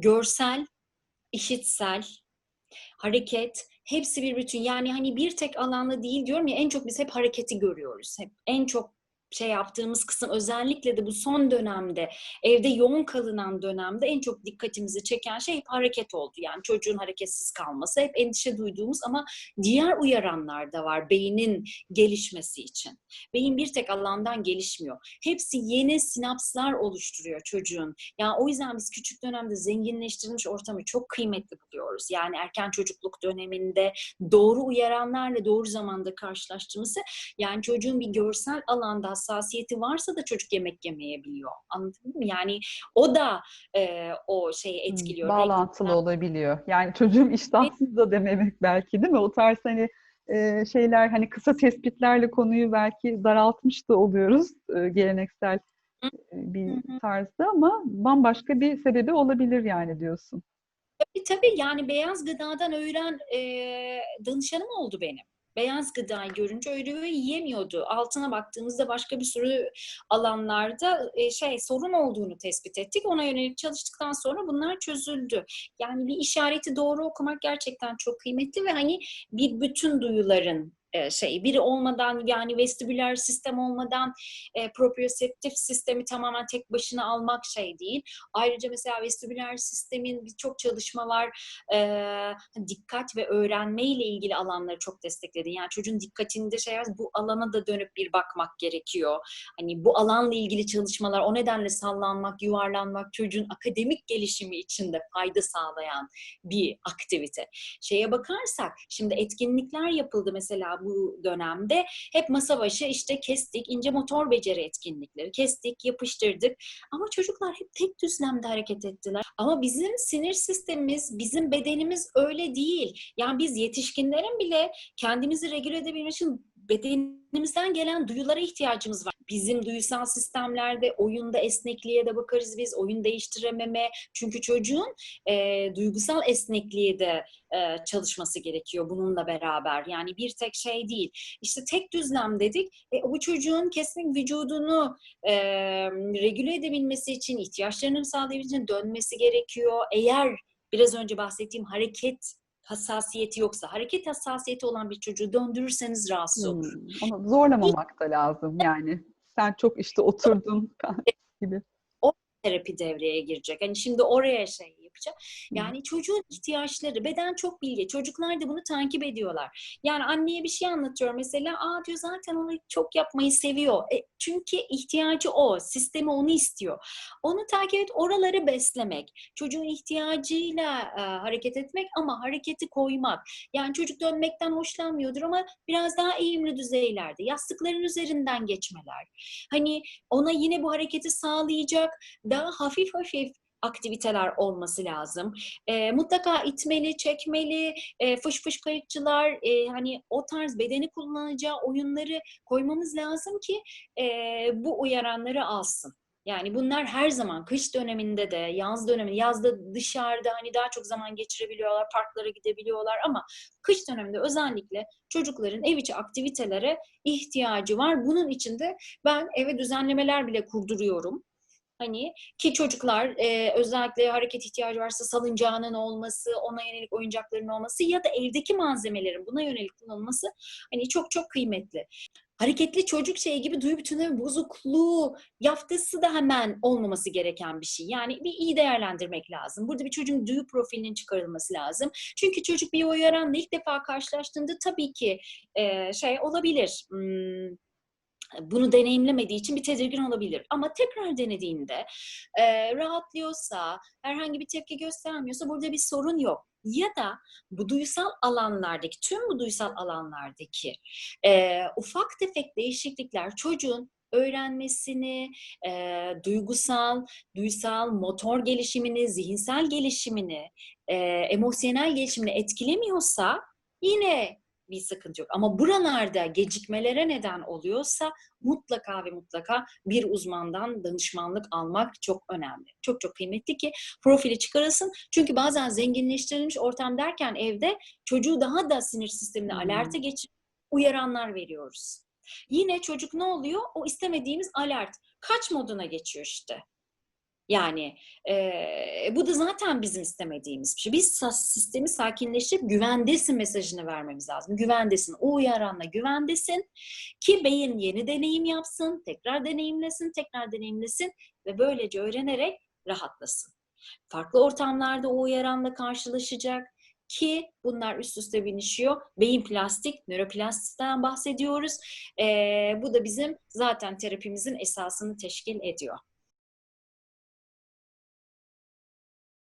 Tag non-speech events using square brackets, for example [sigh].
görsel, işitsel, hareket hepsi bir bütün. Yani hani bir tek alanda değil diyorum ya en çok biz hep hareketi görüyoruz. Hep en çok şey yaptığımız kısım özellikle de bu son dönemde evde yoğun kalınan dönemde en çok dikkatimizi çeken şey hep hareket oldu. Yani çocuğun hareketsiz kalması hep endişe duyduğumuz ama diğer uyaranlar da var beynin gelişmesi için. Beyin bir tek alandan gelişmiyor. Hepsi yeni sinapslar oluşturuyor çocuğun. Yani o yüzden biz küçük dönemde zenginleştirilmiş ortamı çok kıymetli buluyoruz. Yani erken çocukluk döneminde doğru uyaranlarla doğru zamanda karşılaştığımızda yani çocuğun bir görsel alanda hassasiyeti varsa da çocuk yemek yemeyebiliyor. Anladın mı? Yani o da e, o şeyi etkiliyor. Hmm, bağlantılı olabiliyor. Yani çocuğum iştahsız da dememek belki değil mi? O tarz hani e, şeyler hani kısa tespitlerle konuyu belki daraltmış da oluyoruz e, geleneksel e, bir tarzda ama bambaşka bir sebebi olabilir yani diyorsun. Tabii tabii yani beyaz gıdadan öğren e, danışanım oldu benim beyaz gıdayı görünce öyle yiyemiyordu. Altına baktığımızda başka bir sürü alanlarda e, şey sorun olduğunu tespit ettik. Ona yönelik çalıştıktan sonra bunlar çözüldü. Yani bir işareti doğru okumak gerçekten çok kıymetli ve hani bir bütün duyuların e, şey biri olmadan yani vestibüler sistem olmadan e, proprioseptif sistemi tamamen tek başına almak şey değil. Ayrıca mesela vestibüler sistemin birçok çalışma var. E, dikkat ve öğrenme ile ilgili alanları çok destekledi. Yani çocuğun dikkatinde şey bu alana da dönüp bir bakmak gerekiyor. Hani bu alanla ilgili çalışmalar o nedenle sallanmak, yuvarlanmak çocuğun akademik gelişimi için de fayda sağlayan bir aktivite. Şeye bakarsak şimdi etkinlikler yapıldı mesela bu dönemde hep masa başı işte kestik, ince motor beceri etkinlikleri kestik, yapıştırdık. Ama çocuklar hep tek düzlemde hareket ettiler. Ama bizim sinir sistemimiz, bizim bedenimiz öyle değil. Yani biz yetişkinlerin bile kendimizi regüle edebilmek için bedenimizden gelen duyulara ihtiyacımız var. Bizim duysal sistemlerde oyunda esnekliğe de bakarız biz, oyun değiştirememe. Çünkü çocuğun e, duygusal esnekliğe de e, çalışması gerekiyor bununla beraber. Yani bir tek şey değil. İşte tek düzlem dedik. E, bu çocuğun kesin vücudunu e, regüle edebilmesi için, ihtiyaçlarını sağlayabilmesi için dönmesi gerekiyor. Eğer biraz önce bahsettiğim hareket hassasiyeti yoksa, hareket hassasiyeti olan bir çocuğu döndürürseniz rahatsız olur. Hmm, onu zorlamamak da lazım yani. Sen çok işte oturdun [laughs] gibi. O terapi devreye girecek. Hani şimdi oraya şey yapacak. Yani çocuğun ihtiyaçları, beden çok bilgi. Çocuklar da bunu takip ediyorlar. Yani anneye bir şey anlatıyor mesela. Aa diyor zaten onu çok yapmayı seviyor. E, çünkü ihtiyacı o. Sistemi onu istiyor. Onu takip et, oraları beslemek. Çocuğun ihtiyacıyla e, hareket etmek ama hareketi koymak. Yani çocuk dönmekten hoşlanmıyordur ama biraz daha eğimli düzeylerde. Yastıkların üzerinden geçmeler. Hani ona yine bu hareketi sağlayacak daha hafif hafif aktiviteler olması lazım. E, mutlaka itmeli, çekmeli, e, fış fış kayıkçılar, e, hani o tarz bedeni kullanacağı oyunları koymamız lazım ki e, bu uyaranları alsın. Yani bunlar her zaman kış döneminde de, yaz döneminde, yazda dışarıda hani daha çok zaman geçirebiliyorlar, parklara gidebiliyorlar ama kış döneminde özellikle çocukların ev içi aktivitelere ihtiyacı var. Bunun için de ben eve düzenlemeler bile kurduruyorum. Hani ki çocuklar e, özellikle hareket ihtiyacı varsa salıncağının olması, ona yönelik oyuncakların olması ya da evdeki malzemelerin buna yönelik kullanılması hani çok çok kıymetli. Hareketli çocuk şey gibi duyu bütünleme bozukluğu yaftası da hemen olmaması gereken bir şey. Yani bir iyi değerlendirmek lazım. Burada bir çocuğun duyu profilinin çıkarılması lazım. Çünkü çocuk bir uyaranla ilk defa karşılaştığında tabii ki e, şey olabilir. Hmm, bunu deneyimlemediği için bir tedirgin olabilir. Ama tekrar denediğinde e, rahatlıyorsa, herhangi bir tepki göstermiyorsa burada bir sorun yok. Ya da bu duysal alanlardaki, tüm bu duysal alanlardaki e, ufak tefek değişiklikler çocuğun öğrenmesini, e, duygusal, duysal, motor gelişimini, zihinsel gelişimini, e, emosyonel gelişimini etkilemiyorsa yine bir sıkıntı yok. Ama buralarda gecikmelere neden oluyorsa mutlaka ve mutlaka bir uzmandan danışmanlık almak çok önemli. Çok çok kıymetli ki profili çıkarılsın. Çünkü bazen zenginleştirilmiş ortam derken evde çocuğu daha da sinir sistemine hmm. alerte geçip uyaranlar veriyoruz. Yine çocuk ne oluyor? O istemediğimiz alert. Kaç moduna geçiyor işte. Yani e, bu da zaten bizim istemediğimiz bir şey. Biz sistemi sakinleştirip güvendesin mesajını vermemiz lazım. Güvendesin. O uyaranla güvendesin ki beyin yeni deneyim yapsın, tekrar deneyimlesin, tekrar deneyimlesin ve böylece öğrenerek rahatlasın. Farklı ortamlarda o uyaranla karşılaşacak ki bunlar üst üste binişiyor. Beyin plastik, nöroplastikten bahsediyoruz. Ee, bu da bizim zaten terapimizin esasını teşkil ediyor.